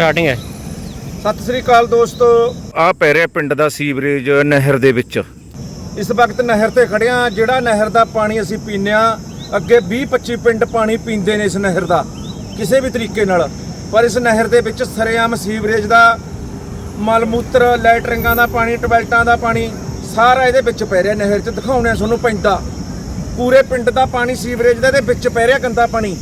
Starting ਹੈ। ਸਤਿ ਸ੍ਰੀ ਅਕਾਲ ਦੋਸਤੋ। ਆ ਪੈ ਰਿਹਾ ਪਿੰਡ ਦਾ ਸੀਵਰੇਜ ਨਹਿਰ ਦੇ ਵਿੱਚ। ਇਸ ਵਕਤ ਨਹਿਰ ਤੇ ਖੜਿਆ ਜਿਹੜਾ ਨਹਿਰ ਦਾ ਪਾਣੀ ਅਸੀਂ ਪੀਂਦੇ ਹਾਂ ਅੱਗੇ 20 25 ਪਿੰਡ ਪਾਣੀ ਪੀਂਦੇ ਨੇ ਇਸ ਨਹਿਰ ਦਾ ਕਿਸੇ ਵੀ ਤਰੀਕੇ ਨਾਲ। ਪਰ ਇਸ ਨਹਿਰ ਦੇ ਵਿੱਚ ਸਰੇਆਮ ਸੀਵਰੇਜ ਦਾ ਮਲ ਮੂਤਰ ਲੈਟਰਿੰਗਾਂ ਦਾ ਪਾਣੀ ਟਵੈਲਟਾਂ ਦਾ ਪਾਣੀ ਸਾਰਾ ਇਹਦੇ ਵਿੱਚ ਪੈ ਰਿਹਾ ਨਹਿਰ 'ਚ। ਦਿਖਾਉਣੇ ਤੁਹਾਨੂੰ ਪੈਂਦਾ ਪੂਰੇ ਪਿੰਡ ਦਾ ਪਾਣੀ ਸੀਵਰੇਜ ਦਾ ਇਹਦੇ ਵਿੱਚ ਪੈ ਰਿਹਾ ਗੰਦਾ ਪਾਣੀ।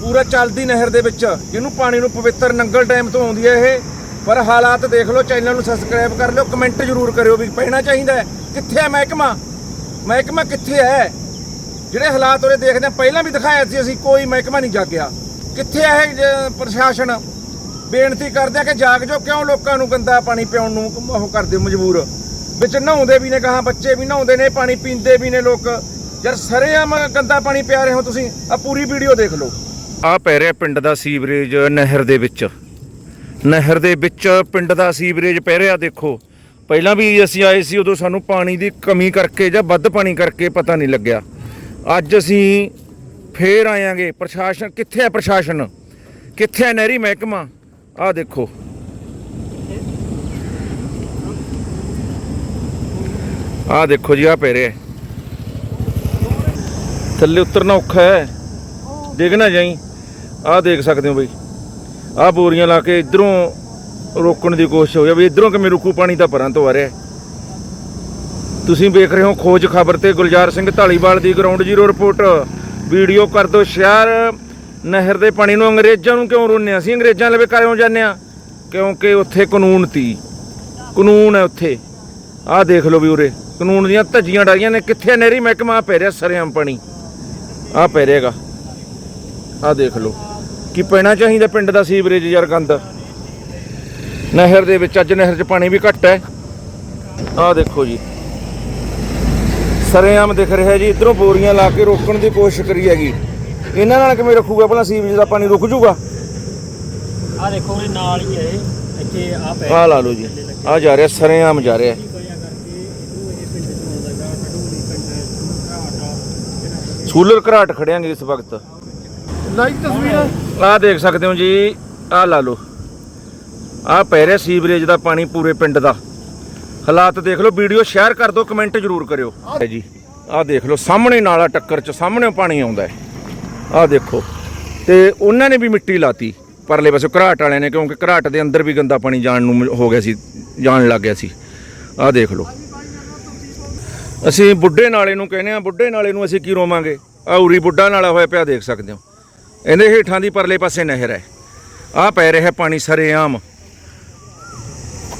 ਪੂਰਾ ਚੱਲਦੀ ਨਹਿਰ ਦੇ ਵਿੱਚ, ਜਿਹਨੂੰ ਪਾਣੀ ਨੂੰ ਪਵਿੱਤਰ ਨੰਗਲ ਡੈਮ ਤੋਂ ਆਉਂਦੀ ਹੈ ਇਹ। ਪਰ ਹਾਲਾਤ ਦੇਖ ਲਓ ਚੈਨਲ ਨੂੰ ਸਬਸਕ੍ਰਾਈਬ ਕਰ ਲਿਓ ਕਮੈਂਟ ਜ਼ਰੂਰ ਕਰਿਓ ਵੀ ਪੈਣਾ ਚਾਹੀਦਾ ਕਿੱਥੇ ਹੈ ਮਹਿਕਮਾ? ਮਹਿਕਮਾ ਕਿੱਥੇ ਹੈ? ਜਿਹੜੇ ਹਾਲਾਤ ਉਹਦੇ ਦੇਖਦੇ ਹਾਂ, ਪਹਿਲਾਂ ਵੀ ਦਿਖਾਇਆ ਸੀ ਅਸੀਂ, ਕੋਈ ਮਹਿਕਮਾ ਨਹੀਂ ਜਾਗਿਆ। ਕਿੱਥੇ ਹੈ ਇਹ ਪ੍ਰਸ਼ਾਸਨ? ਬੇਨਤੀ ਕਰਦੇ ਆ ਕਿ ਜਾਗ ਜੋ ਕਿਉਂ ਲੋਕਾਂ ਨੂੰ ਗੰਦਾ ਪਾਣੀ ਪਿਉਣ ਨੂੰ ਉਹ ਕਰਦੇ ਹੋ ਮਜਬੂਰ? ਵਿੱਚ ਨਹਾਉਂਦੇ ਵੀ ਨੇ ਕਹਾ, ਬੱਚੇ ਵੀ ਨਹਾਉਂਦੇ ਨੇ, ਪਾਣੀ ਪੀਂਦੇ ਵੀ ਨੇ ਲੋਕ। ਯਾਰ, ਸਰੇਆਮ ਗੰਦਾ ਪਾਣੀ ਪਿਆ ਰਹੇ ਹੋ ਤੁਸੀਂ ਆ ਪੂਰੀ ਵੀਡੀਓ ਦੇਖ ਲਓ। ਆ ਪੈ ਰਿਹਾ ਪਿੰਡ ਦਾ ਸੀਵਰੇਜ ਨਹਿਰ ਦੇ ਵਿੱਚ। ਨਹਿਰ ਦੇ ਵਿੱਚ ਪਿੰਡ ਦਾ ਸੀਵਰੇਜ ਪੈ ਰਿਹਾ, ਦੇਖੋ। ਪਹਿਲਾਂ ਵੀ ਅਸੀਂ ਆਏ ਸੀ, ਉਦੋਂ ਸਾਨੂੰ ਪਾਣੀ ਦੀ ਕਮੀ ਕਰਕੇ ਜਾਂ ਵੱਧ ਪਾਣੀ ਕਰਕੇ ਪਤਾ ਨਹੀਂ ਲੱਗਿਆ। ਅੱਜ ਅਸੀਂ ਫੇਰ ਆਇਆਂਗੇ। ਪ੍ਰਸ਼ਾਸਨ, ਕਿੱਥੇ ਹੈ ਪ੍ਰਸ਼ਾਸਨ? ਕਿੱਥੇ ਹੈ ਨਹਿਰੀ ਮਹਿਕਮਾ? ਆਹ ਦੇਖੋ। ਆਹ ਦੇਖੋ ਜੀ, ਆ ਪੈ ਰਿਹਾ। ਥੱਲੇ ਉਤਰਨਾ ਔਖਾ ਹੈ। ਦੇਖ ਨਾ ਜਾਈ। ਆਹ ਦੇਖ ਸਕਦੇ ਹੋ ਬਈ। ਆਹ ਬੋਰੀਆਂ ਲਾ ਕੇ ਇਧਰੋਂ ਰੋਕਣ ਦੀ ਕੋਸ਼ਿਸ਼ ਹੋ ਗਿਆ ਵੀ ਇਧਰੋਂ ਕਿਵੇਂ ਰੁਕੂ ਪਾਣੀ ਤਾਂ ਪਰਾਂ ਤੋਂ ਆ ਰਿਹਾ। ਤੁਸੀਂ ਵੇਖ ਰਹੇ ਹੋ ਖੋਜ ਖਬਰ ਤੇ ਗੁਲਜ਼ਾਰ ਸਿੰਘ ਢਾਲੀਵਾਲ ਦੀ ਗਰਾਊਂਡ ਜ਼ੀਰੋ ਰਿਪੋਰਟ ਵੀਡੀਓ ਕਰ ਦਿਓ ਸ਼ੇਅਰ ਨਹਿਰ ਦੇ ਪਾਣੀ ਨੂੰ ਅੰਗਰੇਜ਼ਾਂ ਨੂੰ ਕਿਉਂ ਰੋਨੇ ਅਸੀਂ ਅੰਗਰੇਜ਼ਾਂ ਲਵੇ ਕਿਉਂ ਜਾਂਦੇ ਆ, ਕਿਉਂਕਿ ਉੱਥੇ ਕਾਨੂੰਨ ਤੀ। ਕਾਨੂੰਨ ਹੈ ਉੱਥੇ। ਆਹ ਦੇਖ ਲਓ ਵੀ ਉਰੇ, ਕਾਨੂੰਨ ਦੀਆਂ ਧੱਜੀਆਂ ਡਾਈਆਂ ਨੇ, ਕਿੱਥੇ ਨਹਿਰੀ ਮਹਿਕਮਾ? ਆਹ ਪੈ ਰਿਹਾ ਸਰਿਆਮ ਪਾਣੀ। ਆਹ ਪੈ ਰਿਹਾਗਾ ਆਹ ਦੇਖ ਲਓ। ਕੀ ਪੈਣਾ ਚਾਹੀਦਾ ਪਿੰਡ ਦਾ ਸੀਵਰੇਜ ਯਾਰ ਗੰਦ? ਨਹਿਰ ਦੇ ਵਿੱਚ ਅੱਜ ਨਹਿਰ 'ਚ ਪਾਣੀ ਵੀ ਘੱਟ ਹੈ। ਆਹ ਦੇਖੋ ਜੀ। ਸਰੇਆਮ ਦਿਖ ਰਿਹਾ ਜੀ ਇਧਰੋਂ ਬੋਰੀਆਂ ਲਾ ਕੇ ਰੋਕਣ ਦੀ ਕੋਸ਼ਿਸ਼ ਕਰੀ ਹੈਗੀ। ਇਹਨਾਂ ਨਾਲ ਕਿਵੇਂ ਰੱਖੂਗਾ? ਭਲਾ ਸੀਵਰੇਜ ਦਾ ਪਾਣੀ ਰੁਕ ਜੂਗਾ? ਆ ਦੇਖੋ ਉਹਦੇ ਨਾਲ ਹੀ ਹੈ। ਇੱਥੇ ਆ ਪੈ ਆਹ ਲਾ ਲਓ ਜੀ। ਆਹ ਜਾ ਰਿਹਾ ਸਰੇਆਮ ਜਾ ਰਿਹਾ। ਸੂਲਰ ਘਰਾਟ ਖੜਿਆਂਗੇ ਇਸ ਵਕਤ। ਲਾਈਕ ਤਸਵੀਰ? ਆਹ ਦੇਖ ਸਕਦੇ ਹੋ ਜੀ ਆਹ ਲਾ ਲਓ। ਆਹ ਪੈ ਰਿਹਾ ਸੀਵਰੇਜ ਦਾ ਪਾਣੀ ਪੂਰੇ ਪਿੰਡ ਦਾ। ਹਾਲਾਤ ਦੇਖ ਲਓ ਵੀਡੀਓ ਸ਼ੇਅਰ ਕਰ ਦਿਓ ਕਮੈਂਟ ਜ਼ਰੂਰ ਕਰਿਓ। ਜੀ ਆਹ ਦੇਖ ਲਓ ਸਾਹਮਣੇ ਨਾਲਾ ਟੱਕਰ ਚ ਸਾਹਮਣੇ ਪਾਣੀ ਆਉਂਦਾ ਹੈ। ਆਹ ਦੇਖੋ ਤੇ ਉਹਨਾਂ ਨੇ ਵੀ ਮਿੱਟੀ ਲਾਤੀ ਪਰਲੇ ਪਾਸੇ ਘਰਾਟ ਵਾਲਿਆਂ ਨੇ ਕਿਉਂਕਿ ਘਰਾਟ ਦੇ ਅੰਦਰ ਵੀ ਗੰਦਾ ਪਾਣੀ ਜਾਣ ਨੂੰ ਹੋ ਗਿਆ ਸੀ ਜਾਣ ਲੱਗ ਗਿਆ ਸੀ। ਆਹ ਦੇਖ ਲਓ। ਅਸੀਂ ਬੁੱਢੇ ਨਾਲੇ ਨੂੰ ਕਹਿੰਦੇ ਆ ਬੁੱਢੇ ਨਾਲੇ ਨੂੰ ਅਸੀਂ ਕੀ ਰੋਵਾਂਗੇ? ਆ ਉਰੀ ਬੁੱਢਾ ਨਾਲਾ ਹੋਇਆ ਪਿਆ ਦੇਖ ਸਕਦੇ ਹੋ। ਇਹਦੇ ਹੇਠਾਂ ਦੀ ਪਰਲੇ ਪਾਸੇ ਨਹਿਰ ਹੈ। ਆਹ ਪੈ ਰਿਹਾ ਪਾਣੀ ਸਰੇਆਮ।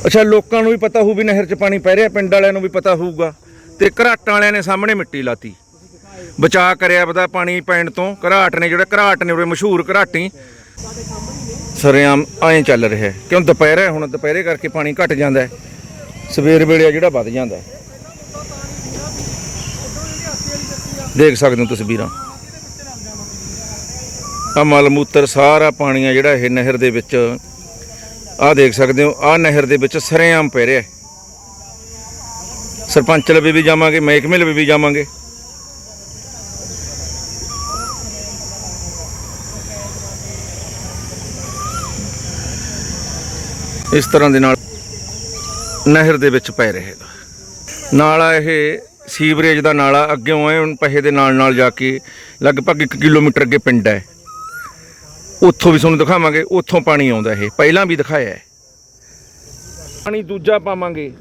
ਅੱਛਾ, ਲੋਕਾਂ ਨੂੰ ਵੀ ਪਤਾ ਹੋਊ ਵੀ ਨਹਿਰ 'ਚ ਪਾਣੀ ਪੈ ਰਿਹਾ, ਪਿੰਡ ਵਾਲਿਆਂ ਨੂੰ ਵੀ ਪਤਾ ਹੋਊਗਾ। ਤੇ ਘਰਾਟਾਂ ਵਾਲਿਆਂ ਨੇ ਸਾਹਮਣੇ ਮਿੱਟੀ ਲਾਤੀ। ਬਚਾ ਕਰਿਆ ਪਤਾ ਪਾਣੀ ਪੈਣ ਤੋਂ। ਘਰਾਟ ਨੇ ਜਿਹੜੇ, ਘਰਾਟ ਨੇ ਉਰੇ ਮਸ਼ਹੂਰ ਘਰਾਟੀ। ਸਰੇਆਮ ਐਂ ਚੱਲ ਰਿਹਾ। ਹੈ। ਕਿਉਂ ਦੁਪਹਿਰੇ ਹੁਣ ਦੁਪਹਿਰੇ ਕਰਕੇ ਪਾਣੀ ਘਟ ਜਾਂਦਾ ਹੈ। ਸਵੇਰ ਵੇਲੇ ਜਿਹੜਾ ਵੱਧ ਜਾਂਦਾ ਹੈ। ਦੇਖ ਸਕਦੇ ਹੋ ਤਸਵੀਰਾਂ। ਆ ਮਲ ਮੂਤਰ ਸਾਰਾ ਪਾਣੀ ਆ ਜਿਹੜਾ ਇਹ ਨਹਿਰ ਦੇ ਵਿੱਚ ਆ ਦੇਖ ਸਕਦੇ ਹੋ ਆ ਨਹਿਰ ਦੇ ਵਿੱਚ ਸਰੇਆਮ ਪੈ ਰਿਹਾ ਸਰਪੰਚ ਲਵੇ ਵੀ ਜਾਵਾਂਗੇ, ਮਹਿਕਮੇ ਲਵੇ ਵੀ ਜਾਵਾਂਗੇ। ਇਸ ਤਰ੍ਹਾਂ ਦੇ ਨਾਲ ਨਹਿਰ ਦੇ ਵਿੱਚ ਪੈ ਰਹੇਗਾ ਨਾਲਾ ਇਹ ਸੀਵਰੇਜ ਦਾ ਨਾਲਾ ਅੱਗੇੋਂ ਐ ਪਹੇ ਦੇ ਨਾਲ ਨਾਲ ਜਾ ਕੇ ਲਗਭਗ 1 ਕਿਲੋਮੀਟਰ ਅੱਗੇ ਪਿੰਡ ਹੈ। ਉੱਥੋਂ ਵੀ ਤੁਹਾਨੂੰ ਦਿਖਾਵਾਂਗੇ, ਉੱਥੋਂ ਪਾਣੀ ਆਉਂਦਾ ਇਹ। ਪਹਿਲਾਂ ਵੀ ਦਿਖਾਇਆ ਹੈ। ਪਾਣੀ ਦੂਜਾ ਪਾਵਾਂਗੇ।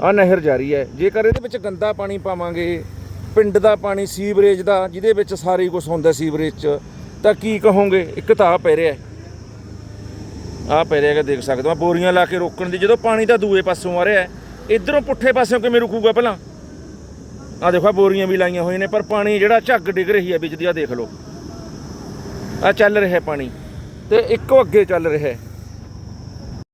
ਆ ਨਹਿਰ ਜਾਰੀ ਹੈ। ਜੇਕਰ ਇਹਦੇ ਵਿੱਚ ਗੰਦਾ ਪਾਣੀ ਪਾਵਾਂਗੇ, ਪਿੰਡ ਦਾ ਪਾਣੀ, ਸੀਵਰੇਜ ਦਾ, ਜਿਹਦੇ ਵਿੱਚ ਸਾਰੇ ਕੁਝ ਹੁੰਦਾ ਸੀਵਰੇਜ 'ਚ, ਤਾਂ ਕੀ ਕਹੋਗੇ? ਇੱਕ ਤਾਂ ਆਹ ਪੈ ਰਿਹਾ ਹੈ। ਆ ਪੈ ਰਿਹਾ ਹੈਗਾ, ਦੇਖ ਸਕਦੇ ਹੋ। ਬੋਰੀਆਂ ਲਾ ਕੇ ਰੋਕਣ ਦੀ, ਜਦੋਂ ਪਾਣੀ ਤਾਂ ਦੂਏ ਪਾਸੋਂ ਆ ਰਿਹਾ ਹੈ, ਇਧਰੋਂ ਪੁੱਠੇ ਪਾਸਿਓਂ ਕਿਵੇਂ ਰੁਕੂਗਾ ਪਹਿਲਾਂ? ਆ ਦੇਖੋ ਬੋਰੀਆਂ ਵੀ ਲਾਈਆਂ ਹੋਈਆਂ ਨੇ, ਪਰ ਪਾਣੀ ਜਿਹੜਾ ਝੱਗ ਡਿੱਗ ਰਹੀ ਹੈ ਵਿੱਚ ਦੀ ਆ ਦੇਖ ਲਓ। ਆ ਚੱਲ ਰਿਹਾ ਪਾਣੀ। ਤੇ ਇੱਕੋ ਅੱਗੇ ਚੱਲ ਰਿਹਾ